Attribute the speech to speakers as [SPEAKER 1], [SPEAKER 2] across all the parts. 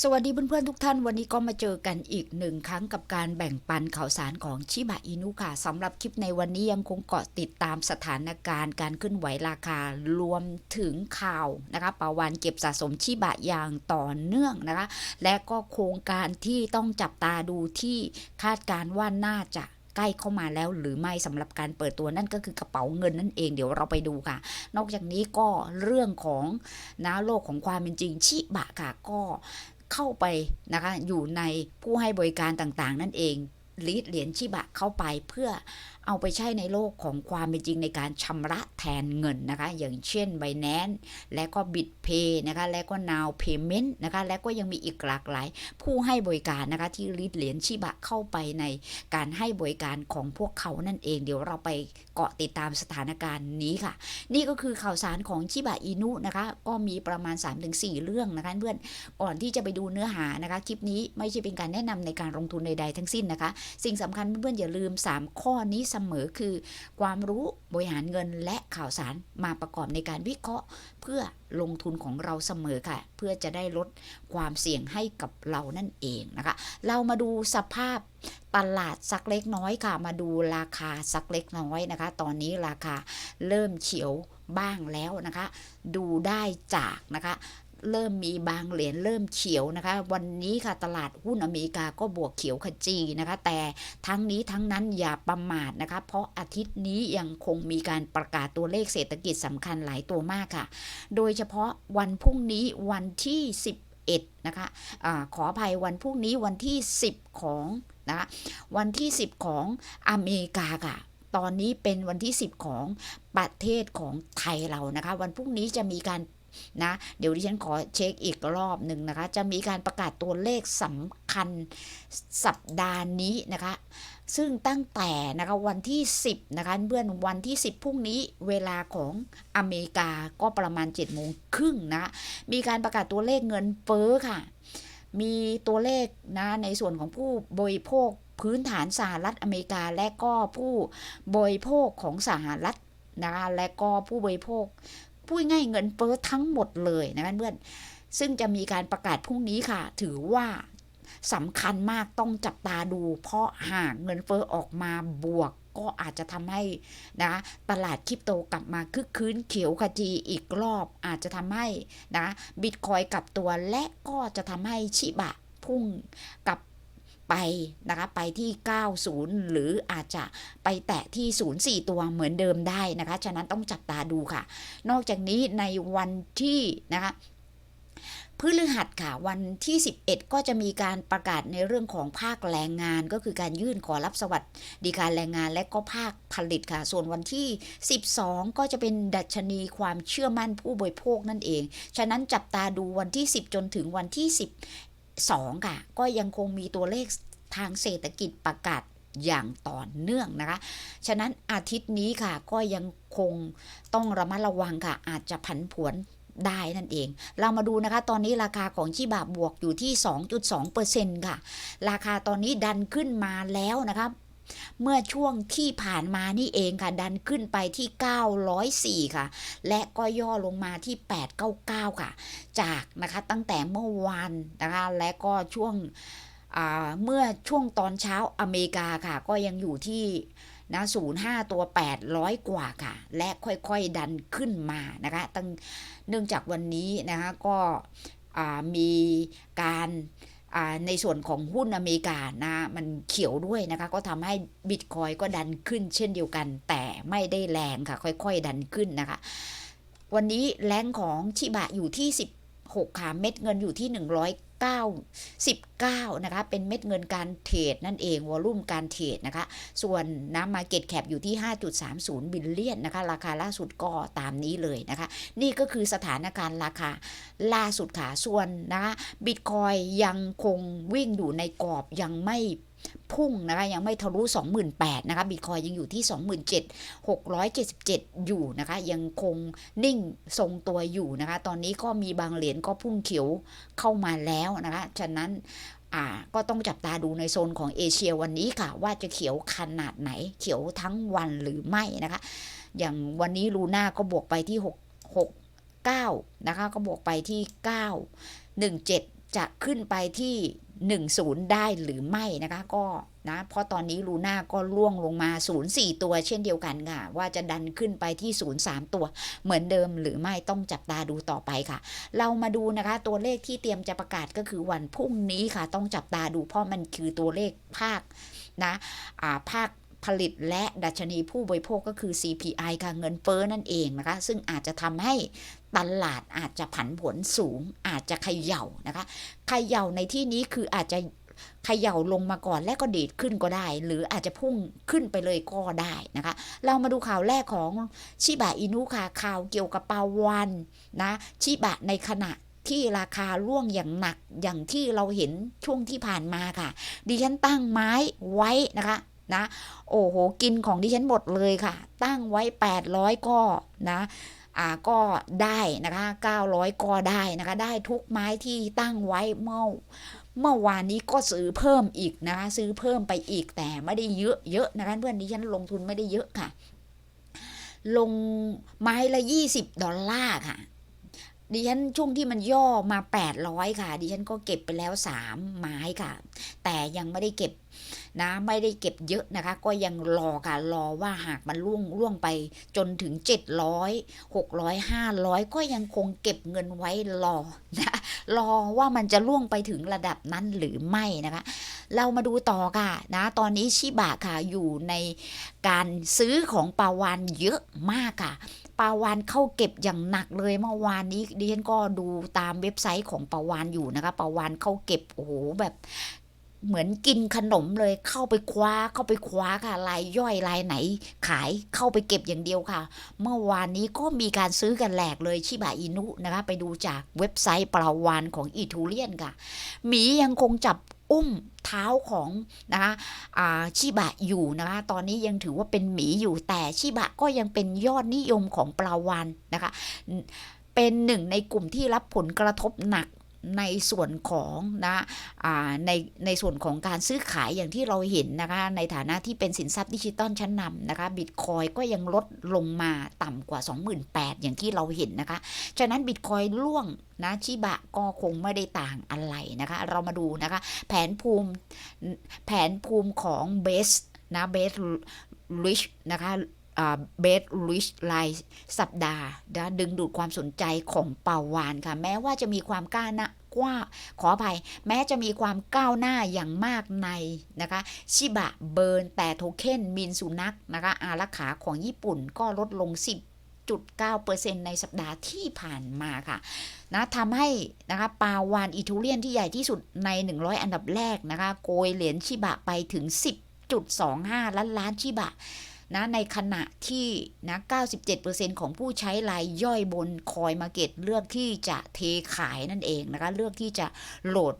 [SPEAKER 1] สวัสดีเพื่อนๆทุกท่านวันนี้ก็มาเจอกันอีกหนึ่งครั้งกับการแบ่งปันข่าวสารของชิบะอินุค่ะสำหรับคลิปในวันนี้ยังคงเกาะติดตามสถานการณ์การขึ้นไหวราคารวมถึงข่าวนะคะประวันเก็บสะสมชิบะอย่างต่อเนื่องนะคะและก็โครงการที่ต้องจับตาดูที่คาดการณ์ว่าน่าจะใกล้เข้ามาแล้วหรือไม่สำหรับการเปิดตัวนั่นก็คือกระเป๋าเงินนั่นเองเดี๋ยวเราไปดูค่ะ นอกจากนี้ก็เรื่องของนะโลกของความเป็นจริงชิบะค่ะก็ เข้าไปนะคะอยู่ในผู้ให้บริการต่างๆ นั่นเองลีดเหรียญชิบะเข้าไปเพื่อ เอาไปใช้ในโลกของความเป็นจริงในการชำระแทนเงินนะคะ อย่างเช่น b i n a n c e และก็ BitPay นะคะ และก็ Now Payment นะคะ และก็ยังมีอีกหลากหลาย ผู้ให้บริการนะคะที่ลีดเหรียญชิบะเข้าไปในการให้บริการของพวกเขานั่นเอง เดี๋ยวเราไปเกาะติดตามสถานการณ์นี้ค่ะ นี่ก็คือข่าวสารของชิบะอินุนะคะ ก็มีประมาณ 3-4 เรื่องนะคะเพื่อนก่อนที่จะไปดูเนื้อหานะคะ คลิปนี้ไม่ใช่เป็นการแนะนำในการลงทุนใดๆทั้งสิ้นนะคะ สิ่งสำคัญเพื่อนๆอย่าลืม 3 ข้อนี้เสมอคือ ความรู้บริหารเงินและข่าวสารมาประกอบในการวิเคราะห์ เพื่อลงทุนของเราเสมอค่ะ เพื่อจะได้ลดความเสี่ยงให้กับเรานั่นเองนะคะ เรามาดูสภาพตลาดสักเล็กน้อยค่ะ มาดูราคาสักเล็กน้อยนะคะ ตอนนี้ราคาเริ่มเขียวบ้างแล้วนะคะ ดูได้จากนะคะ เริ่มมีบางเหรียญเริ่มเขียวนะคะ วันนี้ค่ะตลาดหุ้นอเมริกาก็บวกเขียวขจีนะคะ แต่ทั้งนี้ทั้งนั้นอย่าประมาทนะคะ เพราะอาทิตย์นี้ยังคงมีการประกาศตัวเลขเศรษฐกิจสำคัญหลายตัวมากค่ะ โดยเฉพาะวันพรุ่งนี้วันที่ 11 นะคะอาขออภัยวันพรุ่งนี้วันที่ 10 ของนะคะวันที่ 10 ของอเมริกาค่ะตอนนี้เป็นวันที่ 10 ของประเทศของไทยเรานะคะ วันพรุ่งนี้จะมีการ นะเดี๋ยวดิฉันขอเช็คอีกรอบหนึ่งนะคะ จะมีการประกาศตัวเลขสำคัญสัปดาห์นี้นะคะ ซึ่งตั้งแต่นะคะวันที่ 10นะคะเพื่อนวันที่ 10พรุ่งนี้เวลาของอเมริกาก็ประมาณ7โมงครึ่งนะมีการประกาศตัวเลขเงินเฟ้อค่ะ มีตัวเลขนะในส่วนของผู้บริโภคพื้นฐานสหรัฐอเมริกาและก็ผู้บริโภคของสหรัฐนะคะและก็ผู้บริโภค พูดง่ายเงินเฟ้อทั้งหมดเลยนะคะเพื่อนซึ่งจะมีการประกาศพรุ่งนี้ค่ะ ถือว่าสำคัญมากต้องจับตาดู เพราะหากเงินเฟ้อออกมาบวกก็อาจจะทำให้นะตลาดคริปโตกลับมาคึกคืนเขียวขจีอีกรอบอาจจะทำให้นะบิตคอยกลับตัวและก็จะทำให้ชิบะพุ่งกลับ ไปนะคะไปที่ 90 หรืออาจจะไปแตะที่ 04 ตัวเหมือนเดิมได้นะคะ ฉะนั้นต้องจับตาดูค่ะ นอกจากนี้ในวันที่นะคะพฤหัสค่ะ วันที่ 11 ก็จะมีการประกาศในเรื่องของภาคแรงงาน ก็คือการยื่นขอรับสวัสดิการแรงงานและก็ภาคผลิตค่ะ ส่วนวันที่ 12 ก็จะเป็นดัชนีความเชื่อมั่นผู้บริโภคนั่นเอง ฉะนั้นจับตาดูวันที่ 10 จนถึงวันที่ 2ค่ะ ก็ยังคงมีตัวเลขทางเศรษฐกิจประกาศอย่างต่อเนื่องนะคะ ฉะนั้นอาทิตย์นี้ค่ะก็ยังคงต้องระมัดระวังค่ะ อาจจะผันผวนได้นั่นเอง เรามาดูนะคะ ตอนนี้ราคาของชีบาบวกอยู่ที่ 2.2%ค่ะ ราคาตอนนี้ดันขึ้นมาแล้วนะคะ เมื่อช่วงที่ผ่านมานี่เองค่ะ ดันขึ้นไปที่ 904 ค่ะ และก็ย่อลงมาที่ 899 ค่ะ จากนะคะตั้งแต่เมื่อวานนะคะ และก็ช่วงเมื่อช่วงตอนเช้าอเมริกาค่ะ ก็ยังอยู่ที่นะ05 ตัว 800 กว่าค่ะ และค่อยๆดันขึ้นมานะคะตั้งเนื่องจากวันนี้นะคะก็มีการ ในส่วนของหุ้นอเมริกานะมันเขียวด้วยนะคะ ก็ทำให้บิตคอยก็ดันขึ้นเช่นเดียวกัน แต่ไม่ได้แรงค่ะ ค่อยๆ ดันขึ้นนะคะ วันนี้แรงของชิบะอยู่ที่ 16ค่ะเม็ดเงินอยู่ที่ 100 19 นะคะ เป็นเม็ดเงินการเทรดนั่นเอง วอลุ่มการเทรดนะคะ ส่วนน้ำมาเก็ตแคปอยู่ที่ 5.30 บิลเลียนนะคะ ราคาล่าสุดก็ตามนี้เลยนะคะ นี่ก็คือสถานการณ์ราคาล่าสุดค่ะ ส่วนนะคะบิตคอยยังคงวิ่งอยู่ในกรอบยังไม่ พุ่งนะคะยังไม่ทะลุ 28,000นะคะบิตคอยยังอยู่ที่ 27,677 อยู่นะคะยังคงนิ่งทรงตัวอยู่นะคะตอนนี้ก็มีบางเหรียญก็พุ่งเขียวเข้ามาแล้วนะคะฉะนั้นอ่าก็ต้องจับตาดูในโซนของเอเชียวันนี้ค่ะ ว่าจะเขียวขนาดไหน เขียวทั้งวันหรือไม่นะคะ อย่างวันนี้ลูน่าก็บวกไปที่ 6 6 9 นะคะ ก็บวกไปที่ 9 17 จะขึ้นไปที่ 10 ได้หรือไม่นะคะก็นะเพราะตอนนี้ลูน่าก็ล่วงลงมา 04 ตัวเช่นเดียวกันค่ะ ว่าจะดันขึ้นไปที่ 03 ตัวเหมือนเดิมหรือไม่ต้องจับตาดูต่อไปค่ะ เรามาดูนะคะตัวเลขที่เตรียมจะประกาศก็คือวันพรุ่งนี้ค่ะ ต้องจับตาดูเพราะมันคือตัวเลขภาคนะอ่าภาคผลิตและดัชนีผู้บริโภคก็คือ CPI ค่ะเงินเฟ้อนั่นเองนะคะ ซึ่งอาจจะทำให้ ตลาดอาจจะผันผวนสูง อาจจะเขย่านะคะเขย่าในที่นี้คืออาจจะเขย่าลงมาก่อนและก็ดีดขึ้นก็ได้ หรืออาจจะพุ่งขึ้นไปเลยก็ได้นะคะ เรามาดูข่าวแรกของชิบะอินุค่ะข่าวเกี่ยวกับปลาวานนะชิบะในขณะที่ราคาร่วงอย่างหนักอย่างที่เราเห็นช่วงที่ผ่านมาค่ะ ดิฉันตั้งไม้ไว้นะคะนะโอ้โหกินของดิฉันหมดเลยค่ะ ตั้งไว้ 800 ก็นะอ่า ก็ได้นะคะ900 ก็ได้นะคะได้ทุกไม้ที่ตั้งไว้เมื่อเมื่อวานนี้ก็ซื้อเพิ่มอีกนะคะซื้อเพิ่มไปอีกแต่ไม่ได้เยอะเยอะนะคะเพื่อนดิฉันลงทุนไม่ได้เยอะค่ะ ลงไม้ละ 20 ดอลลาร์ค่ะดิฉันช่วงที่มันย่อมา 800 ค่ะ ดิฉันก็เก็บไปแล้ว 3 ไม้ค่ะ แต่ยังไม่ได้เก็บ นะไม่ได้เก็บเยอะนะคะ ก็ยังรอค่ะรอว่าหากมันล่วงล่วงไปจนถึง 700 600 500 ก็ยังคงเก็บเงินไว้รอนะรอว่ามันจะล่วงไปถึงระดับนั้นหรือไม่นะคะ เรามาดูต่อค่ะนะตอนนี้ชิบะค่ะอยู่ในการซื้อของปาวานเยอะมากค่ะปาวานเข้าเก็บอย่างหนักเลยเมื่อวานนี้ดิฉันก็ดูตามเว็บไซต์ของปาวานอยู่นะคะปาวานเข้าเก็บโอ้โหแบบ เหมือนกินขนมเลยเข้าไปคว้าเข้าไปคว้าค่ะรายย่อยรายไหน ขายเข้าไปเก็บอย่างเดียวค่ะ เมื่อวานนี้ก็มีการซื้อกันแหลกเลยชิบะอินุนะคะ ไปดูจากเว็บไซต์ปลาวานของอีทูเลียนค่ะหมียังคงจับอุ้มเท้าของนะคะชิบะอยู่นะคะตอนนี้ยังถือว่าเป็นหมีอยู่แต่ชิบะก็ยังเป็นยอดนิยมของปลาวานนะคะเป็นหนึ่งในกลุ่มที่รับผลกระทบหนัก ในส่วนของนะในในส่วนของการซื้อขายอย่างที่เราเห็นนะคะในฐานะที่เป็นสินทรัพย์ดิจิตอลชั้นนำนะคะบิตคอยก็ยังลดลงมาต่ำกว่า 28,000 อย่างที่เราเห็นนะคะ ฉะนั้นบิตคอยล่วงนะชิบะก็คงไม่ได้ต่างอะไรนะคะ เรามาดูนะคะ แผนภูมิแผนภูมิของเบสนะเบสริชนะคะ เบสริชไลสัปดาห์นะดึงดูดความสนใจของเปาวานค่ะ แม้ว่าจะมีความกล้านะกว่าขออภัย แม้จะมีความก้าวหน้าอย่างมากในนะคะ ชิบะเบิร์นแต่โทเค็นมินสุนักนะคะอารักขาของญี่ปุ่นก็ลดลง 10.9%ในสัปดาห์ที่ผ่านมาค่ะนะทำให้นะคะปาวานอิทูเลียนที่ใหญ่ที่สุดใน 100 อันดับแรกนะคะ โกยเหรียญชิบะไปถึง 10.25 ล้านล้านชิบะ นะในขณะที่นะ97%ของผู้ใช้รายย่อยบนคอยมาเก็ตเลือกที่จะเทขายนั่นเองนะคะ เลือกที่จะโหลด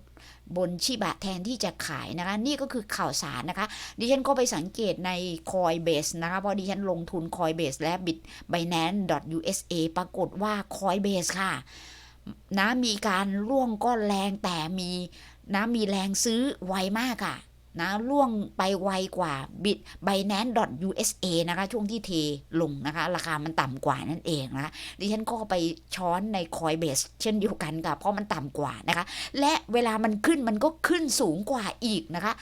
[SPEAKER 1] บนชิบะแทนที่จะขายนะคะ นี่ก็คือข่าวสารนะคะ ดิฉันก็ไปสังเกตใน Coinbase นะคะพราะดิฉันลงทุน Coinbase และ Bit Binance.usa ปรากฏว่า Coinbase ค่ะนะมีการร่วงก็แรงแต่มีนะมีแรงซื้อไวมากค่ะ นะล่วงไปไวกว่า bit binance.usa นะคะ ช่วงที่เทลงนะคะ ราคามันต่ำกว่านั่นเองนะคะดิฉันก็ไปช้อนใน Coinbase เช่นเดียวกันค่ะ เพราะมันต่ำกว่านะคะ และเวลามันขึ้นมันก็ขึ้นสูงกว่าอีกนะคะ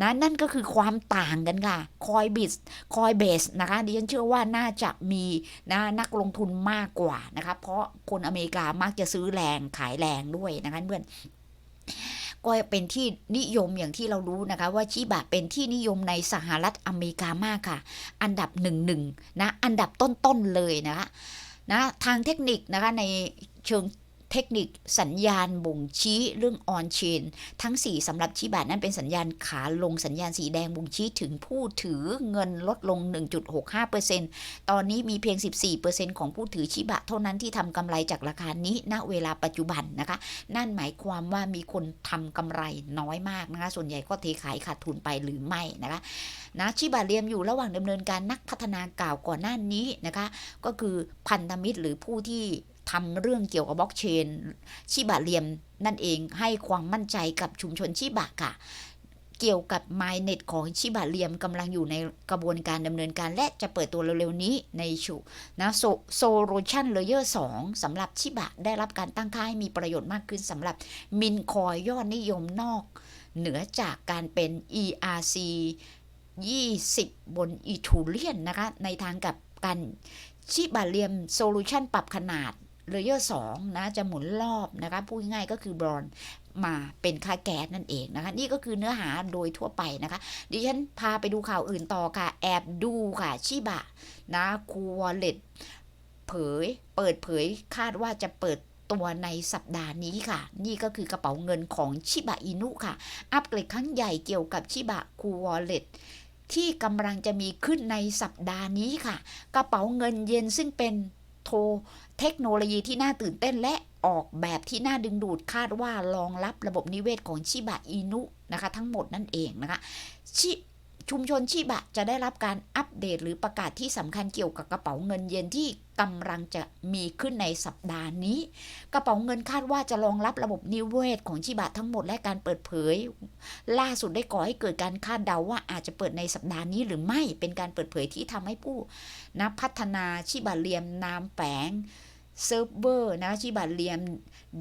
[SPEAKER 1] นะนั่นก็คือความต่างกันค่ะ Coinbase Coinbase นะคะดิฉันเชื่อว่าน่าจะมีนะนักลงทุนมากกว่านะคะ เพราะคนอเมริกามักจะซื้อแรงขายแรงด้วยนะคะเพื่อน ก็เป็นที่นิยมอย่างที่เรารู้นะคะ ว่าชิบะเป็นที่นิยมในสหรัฐอเมริกามากค่ะ อันดับหนึ่งหนึ่งนะ อันดับต้นๆเลยนะคะนะทางเทคนิคนะคะในเชิง เทคนิคสัญญาณบ่งชี้เรื่องออนเชนทั้ง 4สำหรับชิบะนั้นเป็นสัญญาณขาลงสัญญาณสีแดงบ่งชี้ถึงผู้ถือเงินลดลง 1.65%ตอนนี้มีเพียง 14%ของผู้ถือชิบะเท่านั้นที่ทำกำไรจากราคานี้ณเวลาปัจจุบันนะคะ นั่นหมายความว่ามีคนทำกำไรน้อยมากนะคะ ส่วนใหญ่ก็เทขายขาดทุนไปหรือไม่นะคะนะชิบะเรียมอยู่ระหว่างดำเนินการนักพัฒนากล่าวก่อนหน้านี้นะคะ ก็คือพันธมิตรหรือผู้ที่ ทำเรื่องเกี่ยวกับบล็อกเชนชิบะเรียมนั่นเองให้ความมั่นใจกับชุมชนชิบะค่ะ เกี่ยวกับ MyNet ของชิบะเลียมกำลังอยู่ในกระบวนการดำเนินการและจะเปิดตัวเร็วๆนี้ในชุนะโซโซลูชันเลเยอร์2สำหรับชิบะได้รับการตั้งค่าให้มีประโยชน์มากขึ้นสำหรับมินคอยยอดนิยมนอก เหนือจากการเป็น ERC 20 บนอีทูเลียนนะคะในทางกับกันชิบะเลียมโซลูชันปรับขนาด เลเยอร์2นะจะหมุนรอบนะคะพูดง่ายก็คือบรอนมาเป็นค่าแก๊สนั่นเองนะคะ นี่ก็คือเนื้อหาโดยทั่วไปนะคะ ดิฉันพาไปดูข่าวอื่นต่อค่ะ แอบดูค่ะ ชิบะ นะคูวอลเล็ตเผย เปิดเผยคาดว่าจะเปิดตัวในสัปดาห์นี้ค่ะ นี่ก็คือกระเป๋าเงินของชิบะอินุค่ะ อัปเกรดครั้งใหญ่เกี่ยวกับชิบะคูวอลเล็ตที่กำลังจะมีขึ้นในสัปดาห์นี้ค่ะ กระเป๋าเงินเย็นซึ่งเป็นโท เทคโนโลยีที่น่าตื่นเต้นและออกแบบที่น่าดึงดูดคาดว่ารองรับระบบนิเวศของชิบะอินุนะคะ ทั้งหมดนั่นเองนะคะชิชุมชนชิบะจะได้รับการอัปเดตหรือประกาศที่สำคัญเกี่ยวกับกระเป๋าเงินเย็นที่กำลังจะมีขึ้นในสัปดาห์นี้ กระเป๋าเงินคาดว่าจะรองรับระบบนิเวศของชิบะทั้งหมดและการเปิดเผย ล่าสุดได้ก่อให้เกิดการคาดเดาว่าอาจจะเปิดในสัปดาห์นี้หรือไม่เป็นการเปิดเผยที่ทำให้ผู้นักพัฒนาชิบะเรียมนามแฝง เซิร์ฟเวอร์นะชิบะเรียม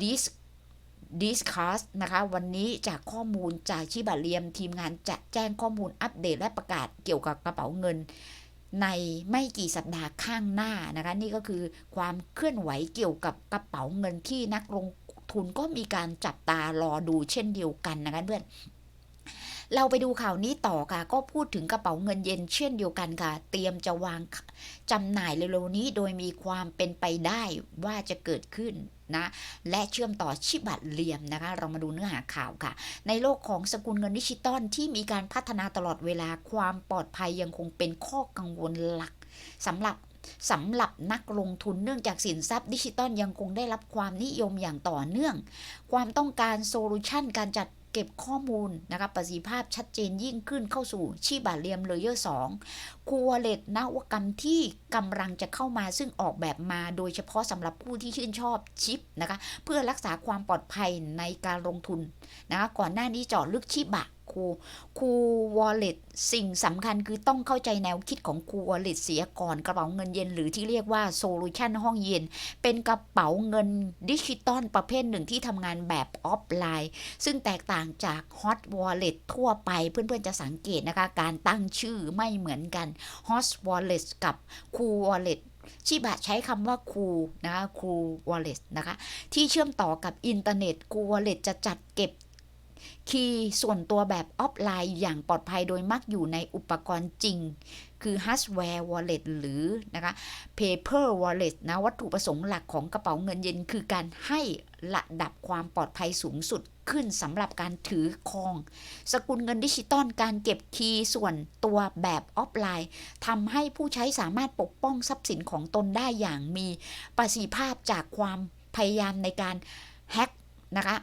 [SPEAKER 1] ดิสดิสคัสนะคะ วันนี้จากข้อมูลจากชิบะเรียมทีมงานจะแจ้งข้อมูลอัปเดตและประกาศเกี่ยวกับกระเป๋าเงิน ในไม่กี่สัปดาห์ข้างหน้านะคะ นี่ก็คือความเคลื่อนไหวเกี่ยวกับกระเป๋าเงินที่นักลงทุนก็มีการจับตารอดูเช่นเดียวกันนะคะเพื่อน เราไปดูข่าวนี้ต่อค่ะ ก็พูดถึงกระเป๋าเงินเย็นเช่นเดียวกันค่ะ เตรียมจะวางจำหน่ายเร็วๆนี้ โดยมีความเป็นไปได้ว่าจะเกิดขึ้นนะและเชื่อมต่อชิบัตเลียมนะคะ เรามาดูเนื้อหาข่าวค่ะ ในโลกของสกุลเงินดิจิตอลที่มีการพัฒนาตลอดเวลาความปลอดภัยยังคงเป็นข้อกังวลหลักสำหรับสำหรับนักลงทุนเนื่องจากสินทรัพย์ดิจิตอลยังคงได้รับความนิยมอย่างต่อเนื่อง ความต้องการโซลูชันการจัด เก็บข้อมูลนะคะประสิทธิภาพชัดเจนยิ่งขึ้นเข้าสู่ชีบาเรียมเลเยอร์2คูวเลตนวัตกรรมที่กำลังจะเข้ามาซึ่งออกแบบมาโดยเฉพาะสำหรับผู้ที่ชื่นชอบชิปนะคะเพื่อรักษาความปลอดภัยในการลงทุนนะคะก่อนหน้านี้เจาะลึกชิบะ คูคูวอลเล็ตสิ่งสำคัญคือต้องเข้าใจแนวคิดของคูวอลเล็ตเสียก่อนกระเป๋าเงินเย็นหรือที่เรียกว่าโซลูชันห้องเย็น เป็นกระเป๋าเงินดิจิตอลประเภทหนึ่งที่ทำงานแบบออฟไลน์ ซึ่งแตกต่างจาก Hot Wallet ทั่วไปเพื่อนๆจะสังเกตนะคะ การตั้งชื่อไม่เหมือนกัน Hot Wallet กับ Cool Wallet ชิบะใช้คำว่า Cool นะคะ Cool Wallet นะคะ ที่เชื่อมต่อกับอินเทอร์เน็ต Cool Wallet จะจัดเก็บ คีย์ส่วนตัวแบบออฟไลน์อย่างปลอดภัยโดยมักอยู่ในอุปกรณ์จริง คือ hardware wallet หรือนะคะ paper wallet นะวัตถุประสงค์หลักของกระเป๋าเงินเย็น คือการให้ระดับความปลอดภัยสูงสุดขึ้นสำหรับการถือครอง สกุลเงินดิจิตอลการเก็บคีย์ส่วนตัวแบบออฟไลน์ทำให้ผู้ใช้สามารถปกป้องทรัพย์สินของตนได้อย่างมีประสิทธิภาพจากความพยายามในการแฮ็กนะคะ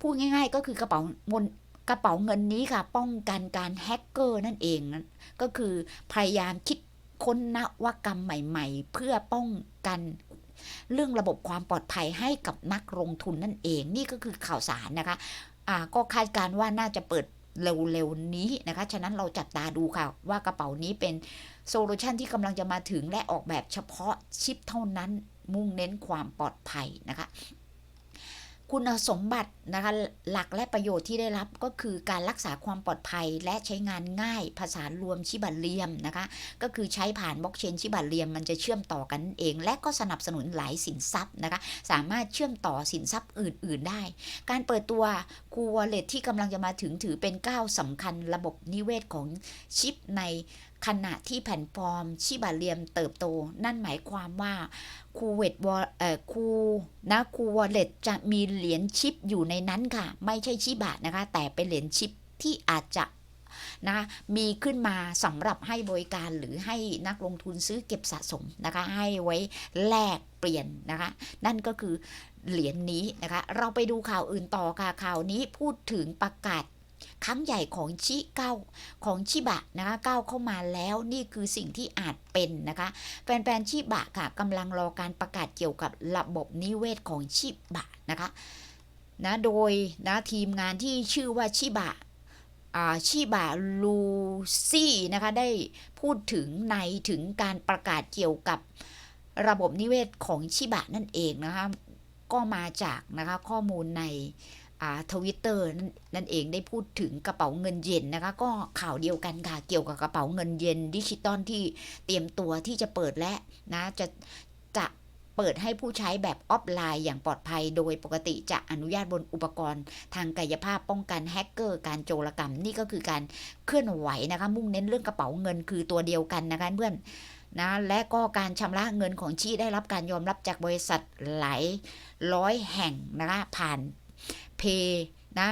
[SPEAKER 1] พูดง่าย ๆ ก็คือกระเป๋าบนกระเป๋าเงินนี้ค่ะ ป้องกันการแฮกเกอร์นั่นเองนั่นก็คือพยายามคิดค้นนวัตกรรมใหม่ๆ เพื่อป้องกันเรื่องระบบความปลอดภัยให้กับนักลงทุนนั่นเอง นี่ก็คือข่าวสารนะคะอ่าก็คาดการณ์ว่าน่าจะเปิดเร็วๆนี้นะคะ ฉะนั้นเราจับตาดูค่ะ ว่ากระเป๋านี้เป็นโซลูชันที่กำลังจะมาถึงและออกแบบเฉพาะชิปเท่านั้นมุ่งเน้นความปลอดภัยนะคะ คุณสมบัตินะคะหลักและประโยชน์ที่ได้รับก็คือการรักษาความปลอดภัยและใช้งานง่ายภาษารวมชิบัตเลียมนะคะก็คือใช้ผ่านบล็อกเชนชิบัตเลียมมันจะเชื่อมต่อกันเอง และก็สนับสนุนหลายสินทรัพย์นะคะสามารถเชื่อมต่อสินทรัพย์อื่น ๆ ได้ การเปิดตัวคูวอลเล็ตที่กำลังจะมาถึงถือเป็นก้าวสำคัญระบบนิเวศของชิปใน ขณะที่แผ่นฟอร์มชิบาเลียมเติบโต นั่นหมายความว่าคูเวตวอเอ่อคูนะคูวอลเล็ตจะมีเหรียญชิปอยู่ในนั้นค่ะ ไม่ใช่ชิบะนะคะ แต่เป็นเหรียญชิปที่อาจจะนะมีขึ้นมาสำหรับให้บริการหรือให้นักลงทุนซื้อเก็บสะสมนะคะ ให้ไว้แลกเปลี่ยนนะคะ นั่นก็คือเหรียญนนี้นะคะ เราไปดูข่าวอื่นต่อค่ะข่าวนี้พูดถึงประกาศ ครั้งใหญ่ของชิเก้าของชิบะนะคะก้าวเข้ามาแล้วนี่คือสิ่งที่อาจเป็นนะคะ แฟนๆชิบะค่ะกำลังรอการประกาศเกี่ยวกับระบบนิเวศของชิบะนะคะนะโดยนะทีมงานที่ชื่อว่าชิบะชิบะลูซี่นะคะได้พูดถึงในถึงการประกาศเกี่ยวกับระบบนิเวศของชิบะนั่นเองนะคะก็มาจากนะคะข้อมูลใน ทวิตเตอร์นั่นเองได้พูดถึงกระเป๋าเงินเย็นนะคะ ก็ข่าวเดียวกันค่ะ เกี่ยวกับกระเป๋าเงินเย็นดิจิตอลที่เตรียมตัวที่จะเปิดและนะจะจะเปิดให้ผู้ใช้แบบออฟไลน์อย่างปลอดภัย โดยปกติจะอนุญาตบนอุปกรณ์ทางกายภาพป้องกันแฮกเกอร์ การโจรกรรม นี่ก็คือการเคลื่อนไหวนะคะ มุ่งเน้นเรื่องกระเป๋าเงินคือตัวเดียวกันนะคะเพื่อนนะและก็การชำระเงินของชีได้รับการยอมรับจากบริษัทหลายร้อยแห่งนะคะผ่าน เพย์นะ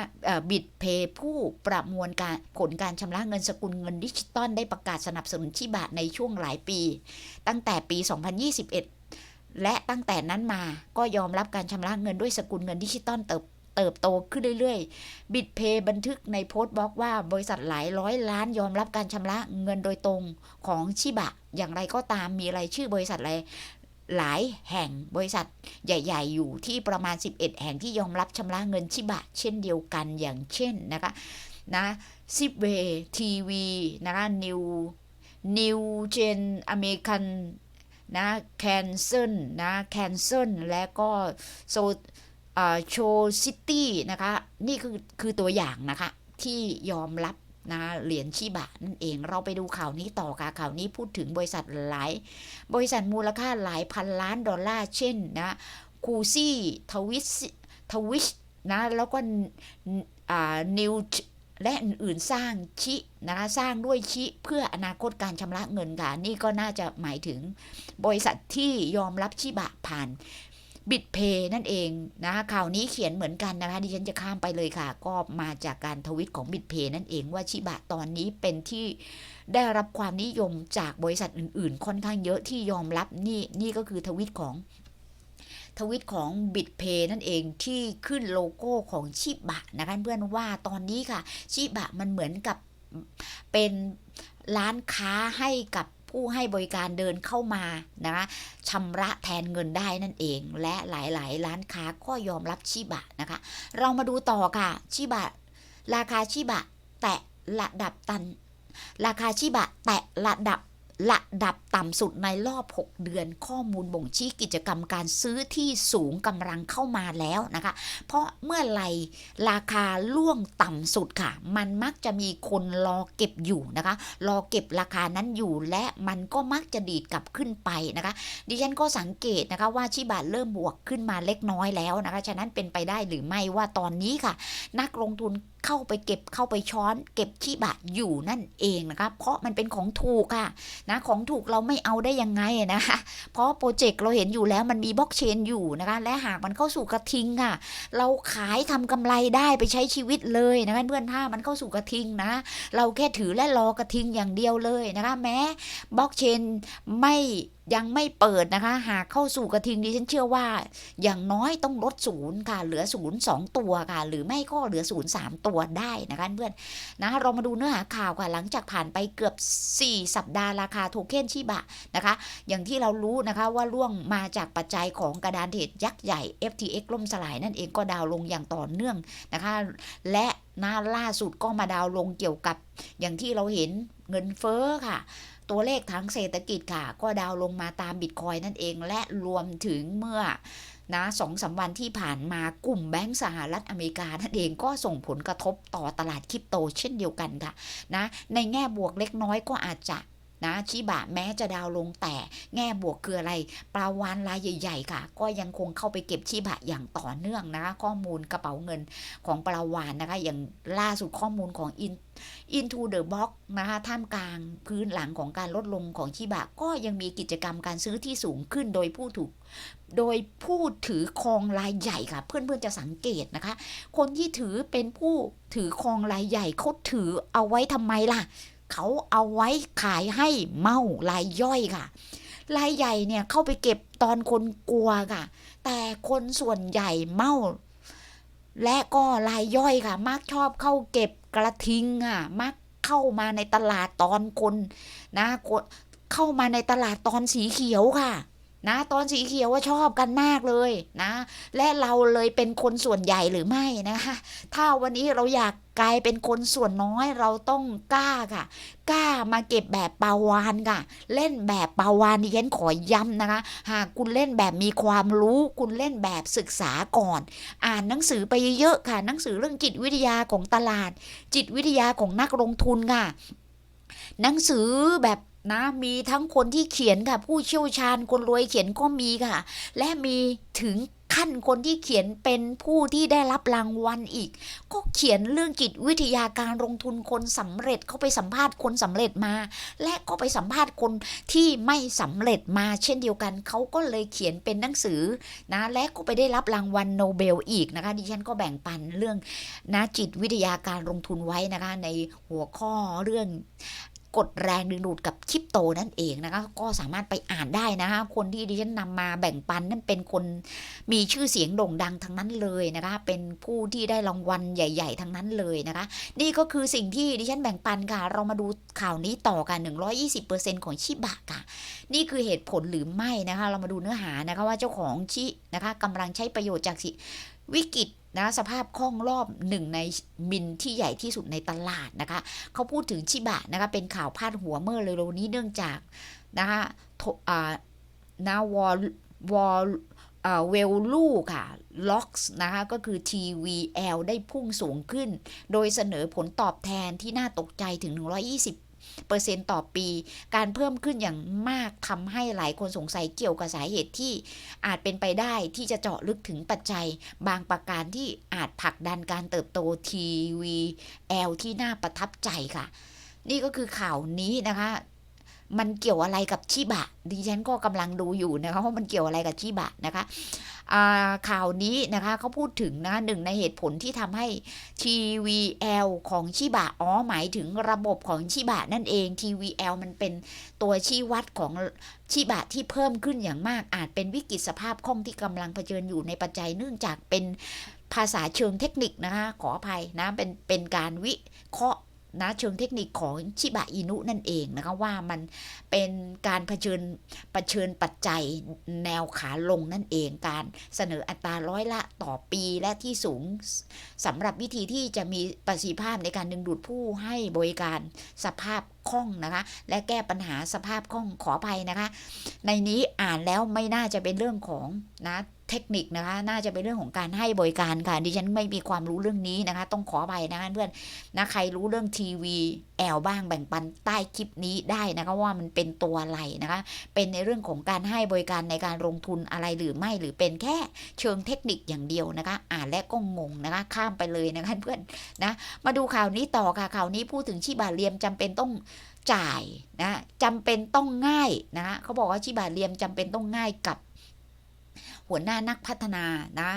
[SPEAKER 1] บิดเพย์ผู้ประมวลการผลการชำระเงินสกุลเงินดิจิตอลได้ประกาศสนับสนุนชิบะในช่วงหลายปี ตั้งแต่ปี 2021 และตั้งแต่นั้นมาก็ยอมรับการชำระเงินด้วยสกุลเงินดิจิตอลเติบเติบโตขึ้นเรื่อยๆ บิดเพย์บันทึกในโพสต์บล็อกว่าบริษัทหลายร้อยล้านยอมรับการชำระเงินโดยตรงของชิบะ อย่างไรก็ตามมีรายชื่อบริษัทอะไร หลายแห่งบริษัทใหญ่ ๆ อยู่ที่ประมาณ 11 แห่งที่ยอมรับชำระเงินชิบะ เช่นเดียวกันอย่างเช่นนะคะนะซิปเวทีวีนะคะนิวนิวเจนอเมริกันนะแคนเซิลนะแคนเซิลและก็โซโชซิตี้นะคะ นี่คือคือตัวอย่างนะคะ ที่ยอมรับ นะเหรียญชิบะนั่นเอง เราไปดูข่าวนี้ต่อค่ะข่าวนี้พูดถึงบริษัทหลาย บริษัทมูลค่าหลายพันล้านดอลลาร์เช่นนะคูซี่ทวิสทวิชนะแล้วก็นิวและอื่นๆสร้างชินะคะสร้างด้วยชิเพื่ออนาคตการชำระเงินค่ะนี่ก็น่าจะหมายถึงบริษัทที่ยอมรับชิบะผ่าน บิดเพย์นั่นเองนะข่าวนี้เขียนเหมือนกันนะคะดิฉันจะข้ามไปเลยค่ะ ก็มาจากการทวิตของบิดเพย์นั่นเองว่าชิบะตอนนี้เป็นที่ได้รับความนิยมจากบริษัทอื่น ๆ ค่อนข้างเยอะที่ยอมรับนี่นี่ก็คือทวิตของทวิตของบิดเพย์นั่นเองที่ขึ้นโลโก้ของชิบะนะคะเพื่อนว่าตอนนี้ค่ะ ชิบะมันเหมือนกับเป็นร้านค้าให้กับ ผู้ให้บริการเดินเข้ามานะคะชำระแทนเงินได้นั่นเอง และหลายๆ ร้านค้าก็ยอมรับชิบะนะคะ เรามาดูต่อค่ะชิบะ ราคาชิบะ แตะระดับตัน ราคาชิบะ แตะระดับระดับต่ำสุดในรอบ 6 เดือนข้อมูลบ่งชี้กิจกรรมการซื้อที่สูงกำลังเข้ามาแล้วนะคะ เพราะเมื่อไหร่ราคาล่วงต่ำสุดค่ะ มันมักจะมีคนรอเก็บอยู่นะคะ รอเก็บราคานั้นอยู่และมันก็มักจะดีดกลับขึ้นไปนะคะ ดิฉันก็สังเกตนะคะว่าชิบะเริ่มบวกขึ้นมาเล็กน้อยแล้วนะคะ ฉะนั้นเป็นไปได้หรือไม่ว่าตอนนี้ค่ะ นักลงทุนเข้าไปเก็บเข้าไปช้อน เก็บชิบะอยู่นั่นเองนะคะ เพราะมันเป็นของถูกค่ะนะของถูกเราราไม่เอาได้ยังไงนะคะเพราะโปรเจกต์เราเห็นอยู่แล้วมันมีบล็อกเชนอยู่นะคะ และหากมันเข้าสู่กระทิงค่ะ เราขายทำกำไรได้ไปใช้ชีวิตเลยนะคะเพื่อนถ้ามันเข้าสู่กระทิงนะ เราแค่ถือและรอกระทิงอย่างเดียวเลยนะคะแม้บล็อกเชนไม่ ยังไม่เปิดนะคะ หากเข้าสู่กระทิงดิฉันเชื่อว่า อย่างน้อยต้องลดศูนย์ค่ะ เหลือศูนย์สองตัวค่ะ หรือไม่ก็เหลือศูนย์สามตัวได้นะคะเพื่อนนะเรามาดูเนื้อหาข่าวค่ะ หลังจากผ่านไปเกือบ 4 สัปดาห์ราคาโทเค็นชิบะนะคะ อย่างที่เรารู้นะคะว่าล่วงมาจากปัจจัยของกระดานเทรดยักษ์ใหญ่ FTX ล่มสลายนั่นเองก็ดาวลงอย่างต่อเนื่องนะคะ และนาล่าสุดก็มาดาวลงเกี่ยวกับ อย่างที่เราเห็นเงินเฟ้อค่ะ ตัวเลขทางเศรษฐกิจค่ะ ก็ดาวลงมาตามบิตคอยนั่นเอง และรวมถึงเมื่อนะสองสาวันที่ผ่านมากลุ่มแบงก์สหรัฐอเมริกานั่นเองก็ส่งผลกระทบต่อตลาดคริปโตเช่นเดียวกันค่ะนะในแง่บวกเล็กน้อยก็อาจจะ นะชิบะแม้จะดาวลงแต่แง่บวกคืออะไรปลาวานรายใหญ่ ๆ ค่ะ ก็ยังคงเข้าไปเก็บชิบะอย่างต่อเนื่องนะคะข้อมูลกระเป๋าเงินของปลาวานนะคะอย่างล่าสุดข้อมูลของอิน Into the Box นะคะท่ามกลางพื้นหลังของการลดลงของชิบะ ก็ยังมีกิจกรรมการซื้อที่สูงขึ้นโดยผู้ถูก โดยผู้ถือครองรายใหญ่ค่ะ เพื่อนๆจะสังเกตนะคะ คนที่ถือเป็นผู้ถือครองรายใหญ่เขาถือเอาไว้ทำไมล่ะ เขาเอาไว้ขายให้เมารายย่อยค่ะ รายใหญ่เนี่ยเข้าไปเก็บตอนคนกลัวค่ะ แต่คนส่วนใหญ่เมาและก็รายย่อยค่ะ มักชอบเข้าเก็บกระทิงอะ มักเข้ามาในตลาดตอนคนนะเข้ามาในตลาดตอนสีเขียวค่ะ นะตอนสีเขียวว่าชอบกันมากเลยนะ และเราเลยเป็นคนส่วนใหญ่หรือไม่นะคะถ้าวันนี้เราอยากกลายเป็นคนส่วนน้อยเราต้องกล้าค่ะ กล้ามาเก็บแบบปาวานค่ะ เล่นแบบปาวานดิฉันขอย้ำนะคะ หากคุณเล่นแบบมีความรู้คุณเล่นแบบศึกษาก่อน อ่านหนังสือไปเยอะๆค่ะ หนังสือเรื่องจิตวิทยาของตลาด จิตวิทยาของนักลงทุนค่ะ หนังสือแบบ นะ มีทั้งคนที่เขียนค่ะ ผู้เชี่ยวชาญคนรวยเขียนก็มีค่ะ และมีถึงขั้นคนที่เขียนเป็นผู้ที่ได้รับรางวัลอีก ก็เขียนเรื่องจิตวิทยาการลงทุนคนสำเร็จเขาไปสัมภาษณ์คนสำเร็จมา และก็ไปสัมภาษณ์คนที่ไม่สำเร็จมา เช่นเดียวกันเขาก็เลยเขียนเป็นหนังสือนะและก็ไปได้รับรางวัลโนเบลอีกนะคะดิฉันก็แบ่งปันเรื่องนะจิตวิทยาการลงทุนไว้นะคะในหัวข้อเรื่อง กดแรงดึงดูดกับคริปโตนั่นเองนะคะก็สามารถไปอ่านได้นะคะคนที่ดิฉันนำมาแบ่งปันนั่นเป็นคนมีชื่อเสียงโด่งดังทั้งนั้นเลยนะคะเป็นผู้ที่ได้รางวัลใหญ่ ๆ ทั้งนั้นเลยนะคะ นี่ก็คือสิ่งที่ดิฉันแบ่งปันค่ะ เรามาดูข่าวนี้ต่อกัน120%ของชิบะค่ะ นี่คือเหตุผลหรือไม่นะคะ เรามาดูเนื้อหานะคะว่าเจ้าของชินะคะกำลังใช้ประโยชน์จากสิวิกฤต นะสภาพคล่องรอบหนึ่งในมินที่ใหญ่ที่สุดในตลาดนะคะเขาพูดถึงชิบะนะคะเป็นข่าวพาดหัวเมื่อเร็วๆนี้เนื่องจากนะคะทอ่านะวอลวอลเวลลูค่ะล็อกส์นะคะก็คือ TVL ได้พุ่งสูงขึ้น โดยเสนอผลตอบแทนที่น่าตกใจถึง 120 เปอร์เซ็นต์ต่อปี การเพิ่มขึ้นอย่างมากทำให้หลายคนสงสัยเกี่ยวกับสาเหตุที่อาจเป็นไปได้ที่จะเจาะลึกถึงปัจจัย บางประการที่อาจผลักดันการเติบโต TVL ที่น่าประทับใจค่ะ นี่ก็คือข่าวนี้นะคะ มันเกี่ยวอะไรกับชิบะ ดิฉันก็กำลังดูอยู่นะคะว่ามันเกี่ยวอะไรกับชิบะนะคะข่าวนี้นะคะเขาพูดถึงนะหนึ่งในเหตุผลที่ทำให้ TVL ของชิบะอ๋อหมายถึงระบบของชิบะนั่นเอง TVL มันเป็นตัวชี้วัดของชิบะที่เพิ่มขึ้นอย่างมากอาจเป็นวิกฤตสภาพคล่องที่กำลังเผชิญอยู่ในปัจจัยเนื่องจากเป็นภาษาเชิงเทคนิคนะคะขออภัยนะเป็นเป็นการวิเคราะห์ นะเชิงเทคนิคของชิบะอินุนั่นเองนะคะว่ามันเป็นการเผชิญเผชิญปัจจัยแนวขาลงนั่นเอง การเสนออัตราร้อยละต่อปีและที่สูงสำหรับวิธีที่จะมีประสิทธิภาพในการดึงดูดผู้ให้บริการสภาพคล่องนะคะ และแก้ปัญหาสภาพคล่องขออภัยนะคะ ในนี้อ่านแล้วไม่น่าจะเป็นเรื่องของนะ เทคนิคนะคะ น่าจะเป็นเรื่องของการให้บริการค่ะ ดิฉันไม่มีความรู้เรื่องนี้นะคะ ต้องขออภัยนะคะเพื่อนนะใครรู้เรื่องทีวีแอลบ้างแบ่งปันใต้คลิปนี้ได้นะคะว่ามันเป็นตัวอะไรนะคะ เป็นในเรื่องของการให้บริการในการลงทุนอะไรหรือไม่หรือเป็นแค่เชิงเทคนิคอย่างเดียวนะคะ อ่านและก็งงนะคะ ข้ามไปเลยนะคะเพื่อนนะ มาดูข่าวนี้ต่อค่ะข่าวนี้พูดถึงชิบาเรียมจำเป็นต้องจ่ายนะจำเป็นต้องง่ายนะเขาบอกว่าชิบาเรียมจำเป็นต้องง่ายกับ หัวหน้านักพัฒนานะ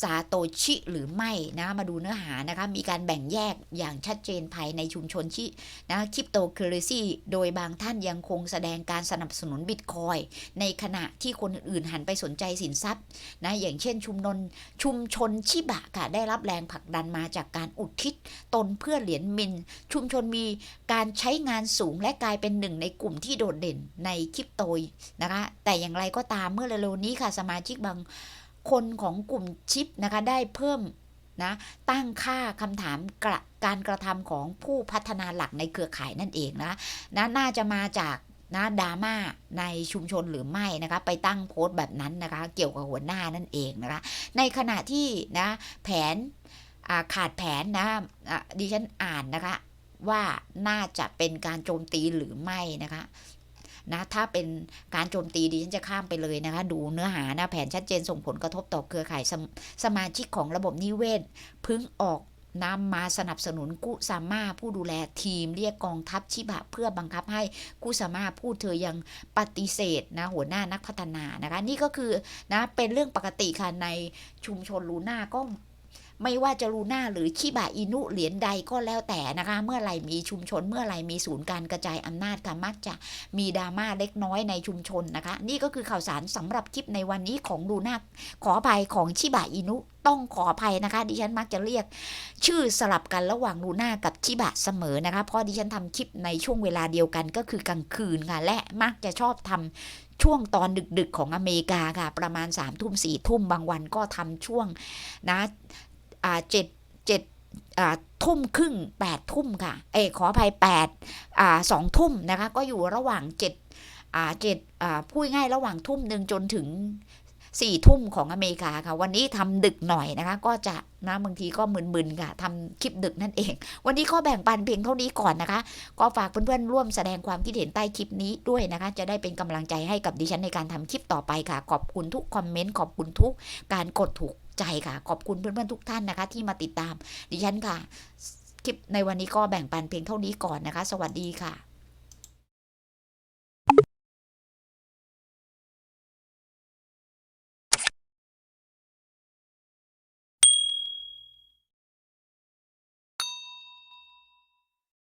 [SPEAKER 1] ซาโตชิหรือไม่นะมาดูเนื้อหานะคะมีการแบ่งแยกอย่างชัดเจนภายในชุมชนชินะคริปโตเคอเรซีโดยบางท่านยังคงแสดงการสนับสนุนบิตคอยในขณะที่คนอื่นหันไปสนใจสินทรัพย์นะอย่างเช่นชุมนนชุมชนชิบะค่ะได้รับแรงผลักดันมาจากการอุทิศตนเพื่อเหรียญมิน ชุมชนมีการใช้งานสูงและกลายเป็นหนึ่งในกลุ่มที่โดดเด่นในคริปโตนะคะแต่อย่างไรก็ตามเมื่อเร็วๆนี้ค่ะสมาชิกบาง คนของกลุ่มชิปนะคะได้เพิ่มนะตั้งค่าคำถามกระการกระทำของผู้พัฒนาหลักในเครือข่ายนั่นเองนะนะน่าจะมาจากนะดราม่าในชุมชนหรือไม่นะคะ ไปตั้งโพสต์แบบนั้นนะคะ เกี่ยวกับหัวหน้านั่นเองนะคะ ในขณะที่นะแผนาขาดแผนนะะดิฉันอ่านนะคะว่าน่าจะเป็นการโจมตีหรือไม่นะคะ นะถ้าเป็นการโจมตีดิฉันจะข้ามไปเลยนะคะ ดูเนื้อหานะแผนชัดเจนส่งผลกระทบต่อเครือข่ายสมสมาชิกของระบบนิเวศพึ่งออกนำมาสนับสนุนกุซาม่าผู้ดูแลทีมเรียกกองทัพชิบะเพื่อบังคับให้กุซาม่าพูดเธอยังปฏิเสธนะหัวหน้านักพัฒนานะคะ นี่ก็คือนะเป็นเรื่องปกติค่ะในชุมชนลูน่าก็ ไม่ว่าจะลูน่าหรือชิบะอินุเหรียญใดก็แล้วแต่นะคะ เมื่อไหร่มีชุมชนเมื่อไหร่มีศูนย์การกระจายอำนาจค่ะมักจะมีดราม่าเล็กน้อยในชุมชนนะคะ นี่ก็คือข่าวสารสำหรับคลิปในวันนี้ของลูน่าขออภัยของชิบะอินุต้องขออภัยนะคะ ดิฉันมักจะเรียก ชื่อสลับกันระหว่างลูน่ากับชิบะเสมอนะคะ เพราะดิฉันทำคลิปในช่วงเวลาเดียวกันก็คือกลางคืนค่ะ และมักจะชอบทำช่วงตอนดึกๆของอเมริกาค่ะ ประมาณ3ามทุ่มสี่ทุ่มบางวันก็ทำช่วงนะ เจ็ดเจ็ดทุ่มครึ่งแปดทุ่มค่ะ เอขออภัยแปดสองทุ่มนะคะ ก็อยู่ระหว่างเจ็ดเจ็ดพูดง่ายระหว่างทุ่มหนึ่งจนถึงสี่ทุ่มของอเมริกาค่ะ วันนี้ทำดึกหน่อยนะคะ ก็จะนะบางทีก็มึนๆค่ะทำคลิปดึกนั่นเอง วันนี้ก็แบ่งปันเพียงเท่านี้ก่อนนะคะ ก็ฝากเพื่อนๆร่วมแสดงความคิดเห็นใต้คลิปนี้ด้วยนะคะ จะได้เป็นกำลังใจให้กับดิฉันในการทำคลิปต่อไปค่ะ ขอบคุณทุกคอมเมนต์ขอบคุณทุกการกดถูก ใจค่ะ ขอบคุณเพื่อนๆทุกท่านนะคะ ที่มาติดตามดิฉันค่ะ คลิปในวันนี้ก็แบ่งปันเพียงเท่านี้ก่อนนะคะ สวัสดีค่ะ